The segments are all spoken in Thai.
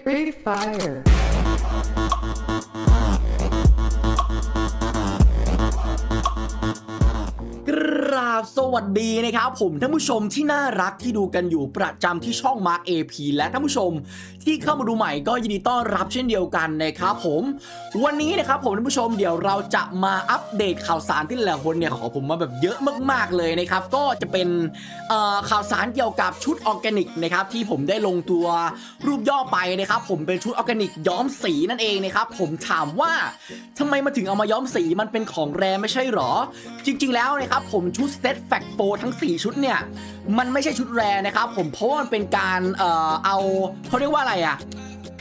Free fire. สวัสดีนะครับผมท่านผู้ชมที่น่ารักที่ดูกันอยู่ประจำที่ช่อง Mark AP และท่านผู้ชม ที่เข้ามาดูใหม่ก็ยินดีต้อนรับเช่นเดียวกันนะครับผม วันนี้นะครับผมท่านผู้ชมเดี๋ยวเราจะมาอัปเดตข่าวสารที่หลายคนเนี่ยขอผมมาแบบเยอะมาก ๆเลยนะครับก็จะเป็นข่าวสารเกี่ยวกับชุดออร์แกนิกนะครับที่ผมได้ลงตัวรูปย่อไปนะครับผมเป็นชุดออร์แกนิกย้อมสีนั่นเองนะครับผมถามว่าทำไมมาถึงเอามาย้อมสีมันเป็นของแรไม่ใช่หรอ จริง ๆ แล้วนะครับผมชุดเซตแฟกโปทั้ง 4 ชุดเนี่ย มันไม่ใช่ชุดแรนะครับผมเพราะว่ามันเป็นการเอ่อเอาเขาเรียกว่าอะไรอะ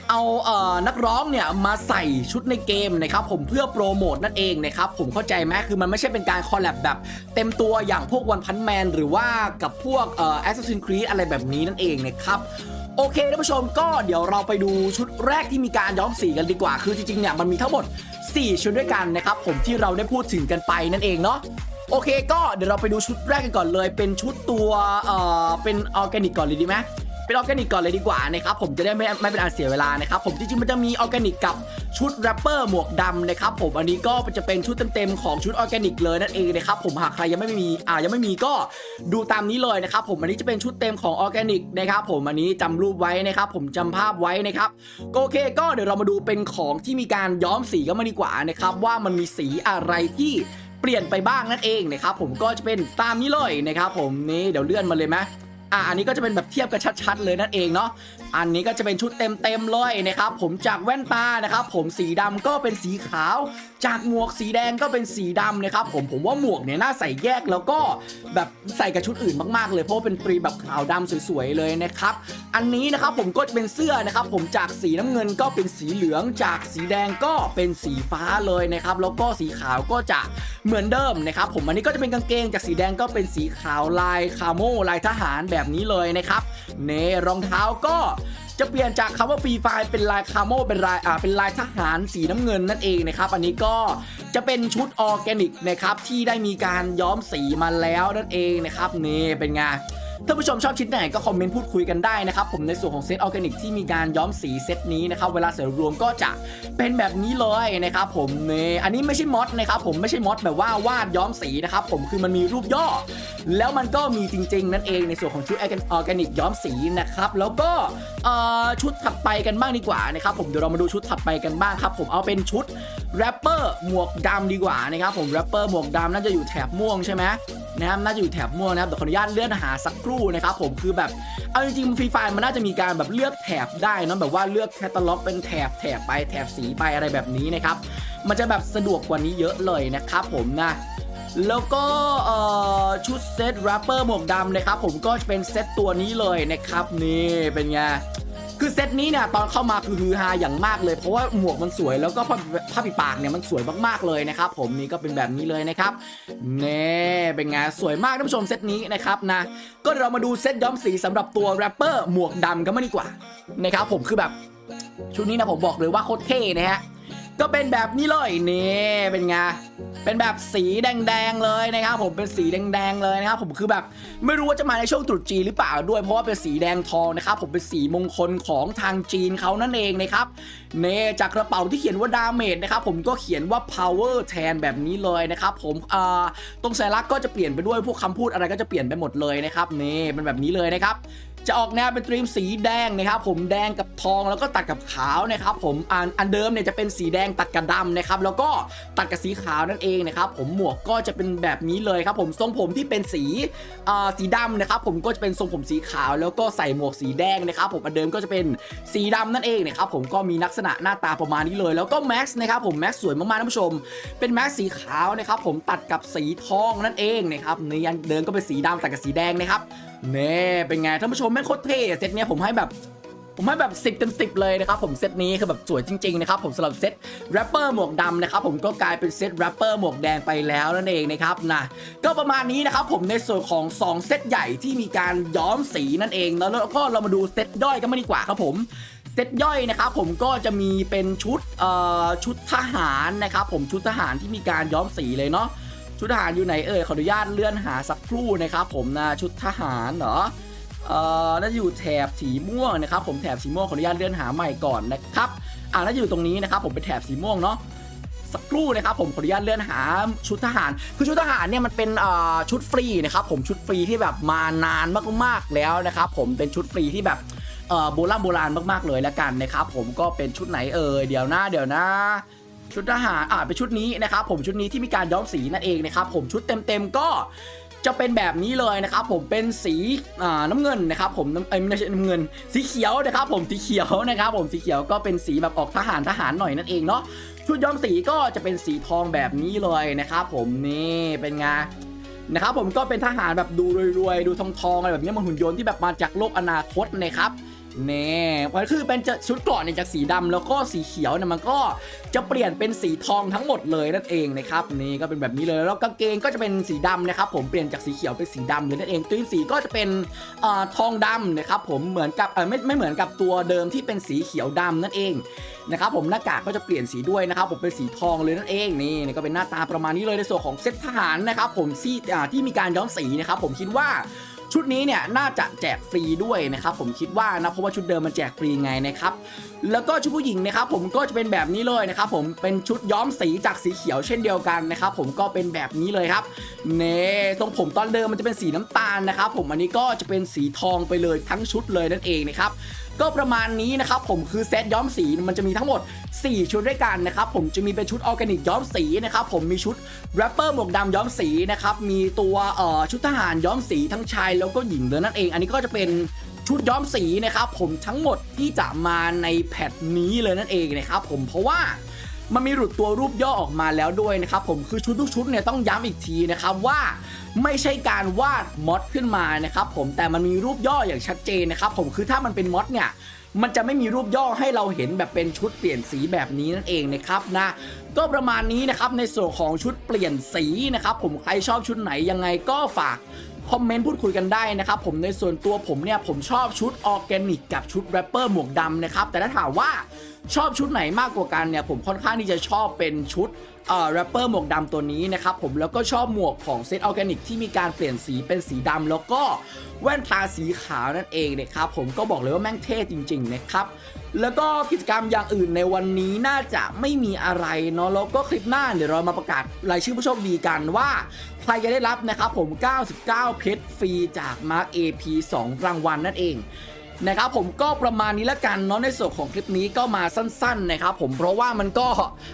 เอาเอ่อนักร้องเนี่ยมาใส่ชุดในเกมนะครับผมเพื่อโปรโมทนั่นเองนะครับผมเข้าใจไหมคือมันไม่ใช่เป็นการคอลแลบแบบเต็มตัวอย่างพวกวันพันแมนหรือว่ากับพวกเอ่อ Assassin's Creed อะไรแบบนี้นั่นเองนะครับโอเคท่านผู้ชมก็เดี๋ยวเราไปดูชุดแรกที่มีการย้อมสีกันดีกว่า คือจริงๆเนี่ยมันมีทั้งหมด 4 ชุดด้วยกันนะครับผมที่เราได้พูดถึงกันไปนั่นเองเนาะ โอเคก็เดี๋ยวเราไปดูชุดแรกกันก่อนเลย เป็นชุดตัวเอ่อเป็นออร์แกนิกก่อนเลยดีไหมเป็นออร์แกนิกก่อนเลยดีกว่านะครับผมจะได้ไม่ไม่เป็นอันเสียเวลานะครับผมจริงๆมันจะมีออร์แกนิกกับชุดแรปเปอร์หมวกดำนะครับผมอันนี้ก็จะเป็นชุดเต็มๆของชุดออร์แกนิกเลยนั่นเองนะครับผมหากใครยังไม่มีอ่ายังไม่มีก็ดูตามนี้เลยนะครับผมอันนี้จะเป็นชุดเต็มของออร์แกนิกนะครับผมอันนี้จำรูปไว้นะครับผมจำภาพไว้นะครับโอเคก็เดี๋ยวเรามาดูเป็นของที่มีการย้อมสีกันมาดีกว่านะครับว่ามันมีสีอะไรที่ เปลี่ยนไปบ้างนั่นเองนะครับผมก็จะเป็นตามนี้เลยนะครับผมนี่เดี๋ยวเลื่อนมาเลยไหม อะอันนี้ก็จะเป็นแบบเทียบกันชัด ๆ เลยนั่นเองเนาะอันนี้ก็จะเป็นชุดเต็มๆเลยนะครับผมจากแว่นตานะครับผมสีดำก็เป็นสีขาว จากหมวกสีแดงก็เป็นสีดำนะครับผมผมว่าหมวกเนี่ยน่าใส่แยกแล้วก็แบบใส่กับชุดอื่นมากๆ เลยเพราะเป็นปรีแบบขาวดำสวยๆเลยนะครับอันนี้นะครับผมก็จะเป็นเสื้อนะครับผมจากสีน้ำเงินก็เป็นสีเหลือง จากสีแดงก็เป็นสีฟ้าเลยนะครับแล้วก็สีขาวก็จะเหมือนเดิมนะครับผมอันนี้ก็จะเป็นกางเกงจากสีแดงก็เป็นสีขาวลายคาโมลายทหารแบบแบบนี้เลยนะครับเนรองเท้าก็จะเปลี่ยนจากคำว่าฟรีไฟเป็นลายคาโมเป็นลายอ่าเป็นลายทหารสีน้ำเงินนั่นเองนะครับ อันนี้ก็จะเป็นชุดออร์แกนิกนะครับที่ได้มีการย้อมสีมาแล้วนั่นเองนะครับนี่เป็นไง ถ้าผู้ชมชอบชิ้นไหนก็คอมเมนต์พูดคุยกันได้นะครับผมในส่วนของเซตออร์แกนิกที่มีการย้อมสีเซตนี้นะครับเวลาเสริมรวมก็จะเป็นแบบนี้เลยนะครับผมเนี่ยอันนี้ไม่ใช่มอดนะครับผมไม่ใช่มอดแบบว่าวาดย้อมสีนะครับผมคือมันมีรูปย่อ แล้วมันก็มีจริง ๆ นั่นเองในส่วนของชุดออร์แกนิกย้อมสีนะครับแล้วก็ชุดถัดไปกันบ้างดีกว่านะครับผมเดี๋ยวเรามาดูชุดถัดไปกันบ้างครับผมเอาเป็นชุดแรปเปอร์หมวกดำดีกว่านะครับผมแรปเปอร์หมวกดำน่าจะอยู่แถบม่วงใช่ไหม นะครับน่าจะอยู่แถบม่วงนะครับเดี๋ยวขออนุญาตเลื่อนหาสักครู่นะครับผมคือแบบเอาจริงๆฟรีไฟมันน่าจะมีการแบบเลือกแถบได้นอะแบบว่าเลือกแคตตาล็อกเป็นแถบแถบไปแถบสีไปอะไรแบบนี้นะครับมันจะแบบสะดวกกว่านี้เยอะเลยนะครับผมนะแล้วก็ชุดเซตแรปเปอร์หมวกดำนะครับผมก็เป็นเซตตัวนี้เลยนะครับนี่เป็นไง คือเซตนี้เนี่ยตอนเข้ามาคือฮือฮาอย่างมากเลย เพราะว่าหมวกมันสวยแล้วก็ผ้าผ้าปิดปากเนี่ยมันสวยมากๆเลยนะครับผมนี่ก็เป็นแบบนี้เลยนะครับเน่เป็นไงสวยมากท่านผู้ชมเซตนี้นะครับนะก็เรามาดูเซตย้อมสีสำหรับตัวแรปเปอร์หมวกดำกันมาดีกว่านะครับผมคือแบบชุดนี้นะผมบอกเลยว่าโคตรเท่นะฮะก็เป็นแบบนี้เลยนี่เป็นไง เป็นแบบสีแดงๆเลยนะครับผมเป็นสีแดงๆเลยนะครับผมคือแบบไม่รู้ว่าจะมาในช่วงตรุษจีนหรือเปล่าด้วยเพราะว่าเป็นสีแดงทองนะครับผมเป็นสีมงคลของทางจีนเขานั่นเองนะครับเนจากกระเป๋าที่เขียนว่าดาเมจนะครับผมก็เขียนว่า power แทนแบบนี้เลยนะครับผมอ่าตรงสัญลักษณ์ก็จะเปลี่ยนไปด้วยพวกคำพูดอะไรก็จะเปลี่ยนไปหมดเลยนะครับเน่เป็นแบบนี้เลยนะครับ จะออกแนวเป็นตรีมสีแดงนะครับผมแดงกับทองแล้วก็ตัดกับขาวนะครับผมอันอันเดิมเนี่ยจะเป็นสีแดงตัดกับดำนะครับแล้วก็ตัดกับสีขาวนั่นเองนะครับผมหมวกก็จะเป็นแบบนี้เลยครับผมทรงผมที่เป็นสีอ่าสีดำนะครับผมก็จะเป็นทรงผมสีขาว แล้วก็ใส่หมวกสีแดงนะครับผมอันเดิมก็จะเป็นสีดำนั่นเองนะครับผมก็มีลักษณะหน้าตาประมาณนี้เลยแล้วก็แม็กซ์นะครับผมแม็กซ์สวยมากๆท่านผู้ชม เป็นแม็กซ์สีขาวนะครับผมตัดกับสีทองนั่นเองนะครับในอันเดิมก็เป็นสีดำตัดกับสีแดงนะครับ เน่เป็นไงท่านผู้ชมแม่งโคตรเท่เซตเนี้ยผมให้แบบผมให้แบบ 10เต็ม10 เลยนะครับผมเซตนี้คือแบบสวยจริงๆนะครับผมสำหรับเซตแรปเปอร์หมวกดำนะครับผมก็กลายเป็นเซตแรปเปอร์หมวกแดงไปแล้วนั่นเองนะครับนะก็ประมาณนี้นะครับผมในส่วนของ 2 เซตใหญ่ที่มีการย้อมสีนั่นเอง แล้วแล้วก็เรามาดูเซตย่อยกันมาดีกว่าครับผมเซตย่อยนะครับผมก็จะมีเป็นชุดเอ่อชุดทหารนะครับผมชุดทหารที่มีการย้อมสีเลยเนาะ ชุดทหารอยู่ไหนเอ่ยขออนุญาตเลื่อนหาสักครู่นะครับผมนะชุดทหารเหรอเอ่อน่าจะอยู่แถบสีม่วงนะครับผมแถบสีม่วงขออนุญาตเลื่อนหาใหม่ก่อนนะครับอ่าน่าจะอยู่ตรงนี้นะครับผมเป็นแถบสีม่วงเนาะสักครู่นะครับผมขออนุญาตเลื่อนหาชุดทหาร คือชุดทหารเนี่ยมันเป็นเอ่อชุดฟรีนะครับผมชุดฟรีที่แบบมานานมากๆแล้วนะครับผมเป็นชุดฟรีที่แบบเอ่อโบราณโบราณมากๆเลยแล้วกันนะครับผมก็เป็นชุดไหนเอ่ยเดี๋ยวนะเดี๋ยวนะ ชุดทหารอ่าเป็นชุดนี้นะครับผมชุดนี้ที่มีการย้อมสีนั่นเองนะครับผมชุดเต็มๆก็จะเป็นแบบนี้เลยนะครับผมเป็นสีอ่าน้ำเงินนะครับผมน้ำเอ้ยไม่ใช่น้ำเงิน สีเขียวนะครับผมสีเขียวนะครับผมสีเขียวก็เป็นสีแบบออกทหารทหารหน่อยนั่นเองเนาะชุดย้อมสีก็จะเป็นสีทองแบบนี้เลยนะครับผมนี่เป็นไงนะครับผมก็เป็นทหารแบบดูรวยๆดูทองๆอะไรแบบนี้มันหุ่นยนต์ที่แบบมาจากโลกอนาคตนะครับ นี่มันคือเป็นชุดเกราะเนี่ยจากสีดำแล้วก็สีเขียวเนี่ยมันก็จะเปลี่ยนเป็นสีทองทั้งหมดเลยนั่นเองนะครับนี่ก็เป็นแบบนี้เลยแล้วกางเกงก็จะเป็นสีดำนะครับผมเปลี่ยนจากสีเขียวเป็นสีดำเลยนั่นเองตัวสีก็จะเป็นอทองดำนะครับผมเหมือนกับไม่ไม่เหมือนกับตัวเดิมที่เป็นสีเขียวดำนั่นเองนะครับผมหน้ากากก็จะเปลี่ยนสีด้วยนะครับผมเป็นสีทองเลยนั่นเองนี่นี่ก็เป็นหน้าตาประมาณนี้เลยในส่วนของเซตทหารนะครับผมที่ที่มีการย้อมสีนะครับผมคิดว่า ชุดนี้เนี่ยน่าจะแจกฟรีด้วยนะครับผมคิดว่านะเพราะว่าชุดเดิมมันแจกฟรีไงนะครับแล้วก็ชุดผู้หญิงนะครับผมก็จะเป็นแบบนี้เลยนะครับผมเป็นชุดย้อมสีจากสีเขียวเช่นเดียวกันนะครับผมก็เป็นแบบนี้เลยครับเน่ตรงผมตอนเดิมมันจะเป็นสีน้ำตาลนะครับผมอันนี้ก็จะเป็นสีทองไปเลยทั้งชุดเลยนั่นเองนะครับ ก็ประมาณนี้นะครับผมคือเซตย้อมสีมันจะมีทั้งหมด 4 ชุดด้วยกันนะครับผมจะมีเป็นชุดออร์แกนิกย้อมสีนะครับผมมีชุดแรปเปอร์หมวกดำย้อมสีนะครับมีตัวเอ่อชุดทหารย้อมสีทั้งชายแล้วก็หญิงเลยนั่นเอง อันนี้ก็จะเป็นชุดย้อมสีนะครับผมทั้งหมดที่จะมาในแพทนี้เลยนั่นเองนะครับผมเพราะว่า มันมีหลุดตัวรูปย่อออกมาแล้วด้วยนะครับผมคือชุดทุกชุดเนี่ยต้องย้ำอีกทีนะครับว่าไม่ใช่การวาดมอดขึ้นมานะครับผมแต่มันมีรูปย่ออย่างชัดเจนนะครับผมคือถ้ามันเป็นมอดเนี่ยมันจะไม่มีรูปย่อให้เราเห็นแบบเป็นชุดเปลี่ยนสีแบบนี้นั่นเองนะครับนะก็ประมาณนี้นะครับในส่วนของชุดเปลี่ยนสีนะครับผมใครชอบชุดไหนยังไงก็ฝาก คอมเมนต์พูดคุยกันได้นะครับผมในส่วนตัวผมเนี่ยผมชอบชุดออร์แกนิกกับชุดแรปเปอร์หมวกดำนะครับแต่ถ้าถามว่าชอบชุดไหนมากกว่ากันเนี่ยผมค่อนข้างที่จะชอบเป็นชุด แรปเปอร์หมวกดำตัวนี้นะครับผมแล้วก็ชอบหมวกของเซตออร์แกนิกที่มีการเปลี่ยนสีเป็นสีดำแล้วก็แว่นตาสีขาวนั่นเองนะครับผมก็บอกเลยว่าแม่งเท่จริง ๆ นะครับ แล้วก็กิจกรรมอย่างอื่นในวันนี้น่าจะไม่มีอะไรเนาะแล้วก็คลิปหน้าเดี๋ยวเรามาประกาศรายชื่อผู้โชคดีกันว่า ใครจะได้รับนะครับผม 99 เพชรฟรีจาก Mark AP 2 รางวัลนั่นเอง นะครับผมก็ประมาณนี้ละกันเนาะในส่วนของคลิปนี้ก็มาสั้นๆนะครับผมเพราะว่ามันก็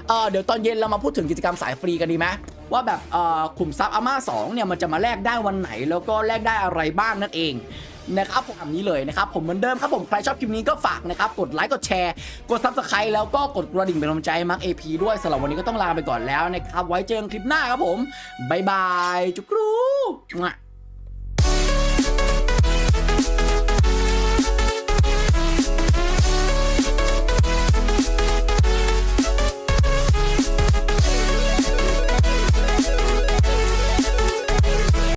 เออเดี๋ยวตอนเย็นเรามาพูดถึงกิจกรรมสายฟรีกันดีไหมว่าแบบเอ่อขุมทรัพย์อาม่า2เนี่ยมันจะมาแลกได้วันไหน แล้วก็แลกได้อะไรบ้างนั่นเองนะครับผมทำนี้เลยนะครับผมเหมือนเดิมครับผมใครชอบคลิปนี้ก็ฝากนะครับกดไลค์กดแชร์ กดซับสไครต์แล้วก็กดกระดิ่งเป็นกำลังใจมาร์คเอพีด้วยสำหรับวันนี้ก็ต้องลาไปก่อนแล้วนะครับไว้เจอกันคลิปหน้าครับผมบ๊ายบายจุกรู